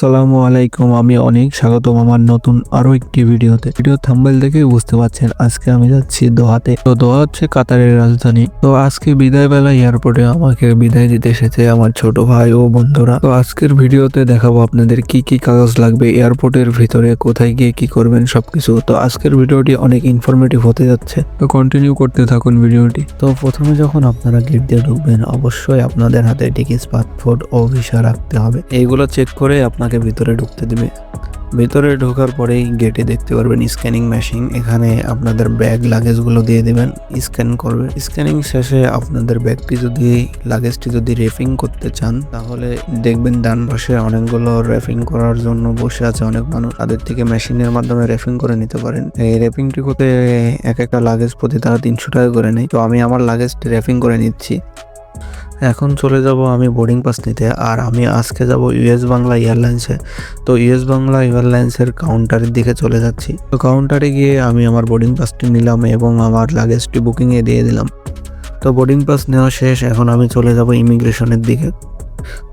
সালামু আলাইকুম, আমি অনেক, স্বাগতম আমার নতুন আরও একটি ভিডিওতে। ভিডিও থাম্বেল দেখে বুঝতে পারছেন আজকে আমি যাচ্ছি দোহাতে। তো দোহা হচ্ছে কাতারের রাজধানী। তো আজকে বিদায় বেলা এয়ারপোর্টে আমাকে বিদায় দিতে এসেছে আমার ছোট ভাই ও বন্ধুরা। তো আজকের ভিডিওতে দেখাবো আপনাদের কি কি কাগজ লাগবে, এয়ারপোর্টের ভিতরে কোথায় গিয়ে কি করবেন সবকিছু। তো আজকের ভিডিওটি অনেক ইনফরমেটিভ হতে যাচ্ছে। তো কন্টিনিউ করতে থাকুন ভিডিওটি। তো প্রথমে যখন আপনারা গেট দিয়ে ঢুকবেন, অবশ্যই আপনাদের হাতে টিকিট পাসপোর্ট ও ভিসা রাখতে হবে। এইগুলো চেক করে আপনাকে ভিতরে ঢুকতে দিবে। ভিতরে ঢোকার পরেই গেটে দেখতে পারবেন স্ক্যানিং মেশিন এখানে আপনাদের ব্যাগ লাগেজগুলো দিয়ে দিবেন স্ক্যান করবে। স্ক্যানিং শেষে আপনাদের ব্যাগটি যদি লাগেজটি যদি রেফিং করতে চান, তাহলে দেখবেন ডান পাশে অনেকগুলো রেফিং করার জন্য বসে আছে অনেক মানুষ। তাদের থেকে মেশিনের মাধ্যমে রেফিং করে নিতে পারেন। এই রেফিংটি করতে এক একটা লাগেজ প্রতি তারা তিনশো টাকা করে নেয়। তো আমি আমার লাগেজটি রেফিং করে নিচ্ছি। এখন চলে যাব আমি বোর্ডিং পাস নিতে আর আমি আজকে যাব ইউএস বাংলা এয়ারলাইন্সে তো ইউএস বাংলা এয়ারলাইন্সের কাউন্টারের দিকে চলে যাচ্ছি। তো কাউন্টারে গিয়ে আমি আমার বোর্ডিং পাসটি নিলাম এবং আমার লাগেজটি বুকিংয়ে দিয়ে দিলাম। তো বোর্ডিং পাস নেওয়া শেষ, এখন আমি চলে যাব ইমিগ্রেশনের দিকে।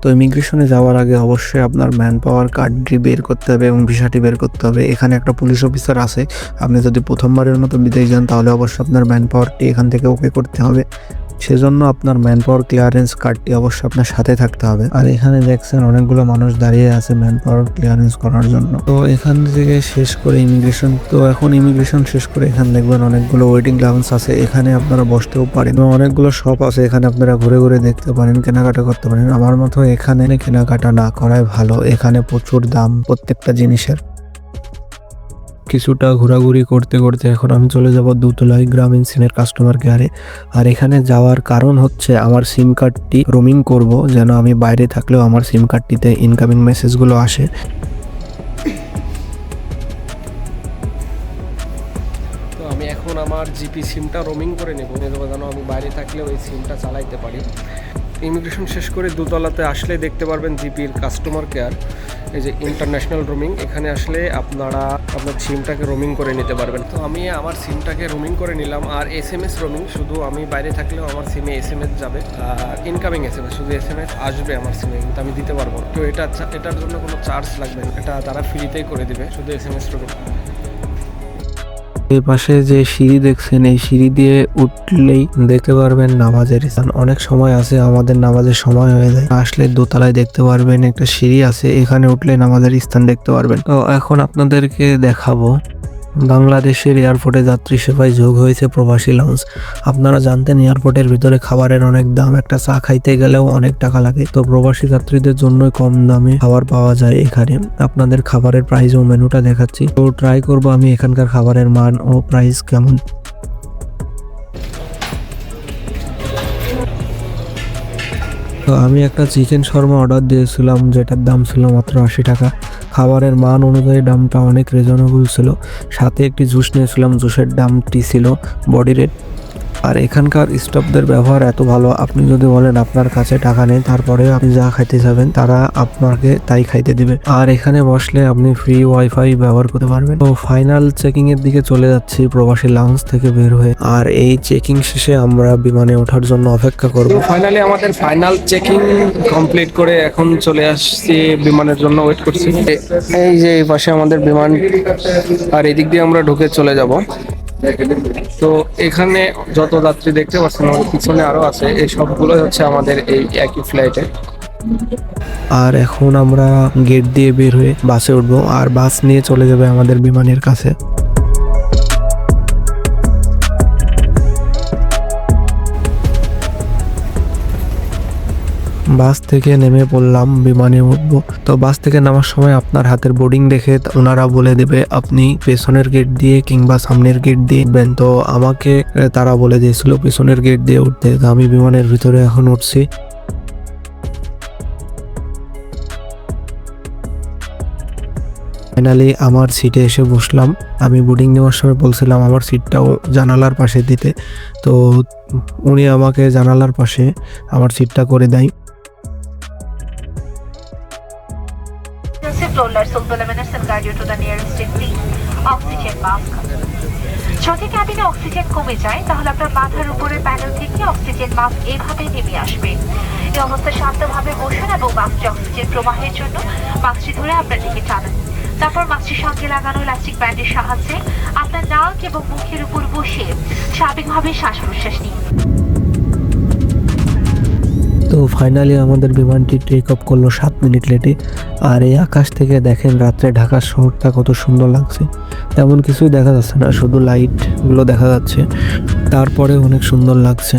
তো ইমিগ্রেশনে যাওয়ার আগে অবশ্যই আপনার ম্যান পাওয়ার কার্ডটি বের করতে হবে এবং ভিসাটি বের করতে হবে। এখানে একটা পুলিশ অফিসার আছে। আপনি যদি প্রথমবারের মতো বিদেশ যান, তাহলে অবশ্যই আপনার ম্যান পাওয়ারটি এখান থেকে ওকে করতে হবে। সেজন্য আপনার ম্যান পাওয়ার ক্লিয়ারেন্স কার্ডটি অবশ্যই আপনার সাথে থাকতে হবে। আর এখানে দেখছেন অনেকগুলো মানুষ দাঁড়িয়ে আছে ম্যান পাওয়ার ক্লিয়ারেন্স করার জন্য। তো এখান থেকে শেষ করে ইমিগ্রেশন তো এখন ইমিগ্রেশন শেষ করে এখানে দেখবেন অনেকগুলো ওয়েটিং লাউন্স আছে। এখানে আপনারা বসতেও পারেন এবং অনেকগুলো শপ আছে। এখানে আপনারা ঘুরে ঘুরে দেখতে পারেন, কেনাকাটা করতে পারেন। আমার মতো এখানে কেনাকাটা না করাই ভালো। এখানে প্রচুর দাম প্রত্যেকটা জিনিসের। কিছুটা ঘোরাঘুরি করতে করতে এখন আমি চলে যাব দুতলায় গ্রামীণ সিমের কাস্টমার কেয়ারে আর এখানে যাওয়ার কারণ হচ্ছে আমার সিম কার্ডটি রোমিং করব, যেন আমি বাইরে থাকলেও আমার সিম কার্ডটিতে ইনকামিং মেসেজগুলো আসে। তো আমি এখন আমার জিপি সিমটা রোমিং করে নেব, যেন আমি বাইরে থাকলে ওই সিমটা চালাইতে পারি। ইমিগ্রেশন শেষ করে দুতলাতে আসলে দেখতে পারবেন জিপির কাস্টমার কেয়ার এই যে ইন্টারন্যাশনাল রোমিং এখানে আসলে আপনারা আপনার সিমটাকে রোমিং করে নিতে পারবেন তো আমি আমার সিমটাকে রোমিং করে নিলাম, আর এস এম এস রোমিং শুধু আমি বাইরে থাকলেও আমার সিমে এস এম এস যাবে, আর ইনকামিং এস এম এস শুধু এস এম এস আসবে আমার সিমে কিন্তু আমি দিতে পারব। তো এটা এটার জন্য কোনো চার্জ লাগবে না, এটা তারা ফ্রিতেই করে দিবে, শুধু এস এম এস রোমিং এই পাশে যে সিঁড়ি দেখছেন, এই সিঁড়ি দিয়ে উঠলেই দেখতে পারবেন নামাজের স্থান। অনেক সময় আছে, আমাদের নামাজের সময় হয়ে যায়। আসলে দোতলায় দেখতে পারবেন একটা সিঁড়ি আছে, এখানে উঠলে নামাজের স্থান দেখতে পারবেন। তো এখন আপনাদেরকে দেখাবো বাংলাদেশের এয়ারপোর্টে যাত্রী সেবায় যোগ হয়েছে প্রবাসী লঞ্চ আপনারা জানতেন এয়ারপোর্টের ভিতরে খাবারের অনেক দাম, একটা চা খাইতে গেলেও অনেক টাকা লাগে। তো প্রবাসী যাত্রীদের জন্য কম দামে খাবার পাওয়া যায় এখানে। আপনাদের খাবারের প্রাইস ও মেনুটা দেখাচ্ছি। তো ট্রাই করব আমি এখানকার খাবারের মান ও প্রাইস কেমন। তো আমি একটা চিকেন শর্মা অর্ডার দিয়েছিলাম, যেটার দাম ছিল মাত্র আশি টাকা। খাবারের মান অনুযায়ী দামটা অনেক রিজনেবল ছিল। সাথে একটি জুস নিয়েছিলাম জুসের দামটি ছিল বডি রেট আর এখানকার স্টাফদের ব্যবহার এত ভালো, আপনি যদি বলেন আপনার কাছে টাকা নেই তারপরে আপনি যা খাইতে যাবেন, তারা আপনাকে তাই খাইতে দিবে। আর এখানে বসলে আপনি ফ্রি ওয়াইফাই ব্যবহার করতে পারবেন। তো ফাইনাল চেকিং এর দিকে চলে যাচ্ছি, প্রবাসী লাউঞ্জ থেকে বের হয়ে। আর এই চেকিং শেষে আমরা বিমানে ওঠার জন্য অপেক্ষা করব। ফাইনালি আমাদের ফাইনাল চেকিং কমপ্লিট করে এখন চলে আসছি বিমানের জন্য ওয়েট করছি। এই যে এই পাশে আমাদের বিমান, আর এদিক দিয়ে আমরা ঢুকে চলে যাব। তো এখানে যত যাত্রী দেখতে পাচ্ছেন, আমাদের পিছনে আরও আছে। এই সবগুলো হচ্ছে আমাদের এই একই ফ্লাইটে আর এখন আমরা গেট দিয়ে বের হয়ে বাসে উঠবো। আর বাস নিয়ে চলে যাবে আমাদের বিমানের কাছে। বাস থেকে নেমে পড়লাম বিমানে উঠবো তো বাস থেকে নামার সময় আপনার হাতের বোর্ডিং দেখে ওনারা বলে দেবে, আপনি পেছনের গেট দিয়ে কিংবা সামনের গেট দিয়ে উঠবেন। তো আমাকে তারা বলে দিয়েছিল পেছনের গেট দিয়ে উঠতে। তো আমি বিমানের ভিতরে এখন উঠছি। ফাইনালি আমার সিটে এসে বসলাম। আমি বোর্ডিং নেওয়ার সময় বলছিলাম, আমার সিটটাও জানালার পাশে দিতে। তো উনি আমাকে জানালার পাশে আমার সিটটা করে দেয়। Will eliminate and guide you to the nearest exit. Oxygen mask. যদি ক্যাবিনে অক্সিজেন কমে যায়, তাহলে আপনার মাথার উপরে প্যানেল থেকে অক্সিজেন মাস্ক এভাবে নেমে আসবে এই অবস্থায় শান্তভাবে বসুন এবং মাস্কটি অক্সিজেন প্রবাহের জন্য মাস্কটি ধরে আপনার দিকে টানুন তারপর মাস্কটির সঙ্গে লাগানো ইলাস্টিক ব্যান্ডের সাহায্যে আপনার নাক এবং মুখের উপর বসে স্বাভাবিকভাবে শ্বাস প্রশ্বাস নিন তো ফাইনালি আমাদের বিমানটি টেক অফ করল সাত মিনিট লেটে। আর এই আকাশ থেকে দেখেন রাত্রে ঢাকার শহরটা কত সুন্দর লাগছে। তেমন কিছুই দেখা যাচ্ছে না, শুধু লাইটগুলো দেখা যাচ্ছে। তারপরে অনেক সুন্দর লাগছে।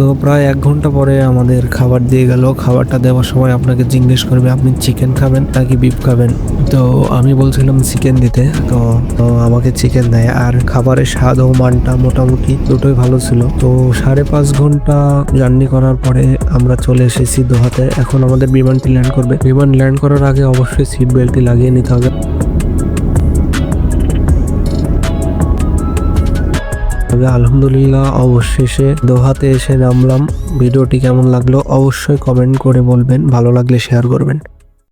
তো প্রায় এক ঘণ্টা পরে আমাদের খাবার দিয়ে গেল। খাবারটা দেওয়ার সময় আপনাকে জিজ্ঞেস করবে, আপনি চিকেন খাবেন নাকি বিফ খাবেন? তো আমি বলছিলাম চিকেন দিতে। তো আমাকে চিকেন দেয়। আর খাবারের স্বাদ ও মানটা মোটামুটি দুটোই ভালো ছিল। তো সাড়ে পাঁচ ঘণ্টা জার্নি করার পরে আমরা চলে এসেছি দোহাতে। এখন আমাদের বিমানটি ল্যান্ড করবে। বিমান ল্যান্ড করার আগে অবশ্যই সিট বেল্টটি লাগিয়ে নিতে হবে। তবে আলহামদুলিল্লাহ, অবশেষে দোহাতে এসে নামলাম ভিডিওটি কেমন লাগল অবশ্যই কমেন্ট করে বলবেন, ভালো লাগলে শেয়ার করবেন।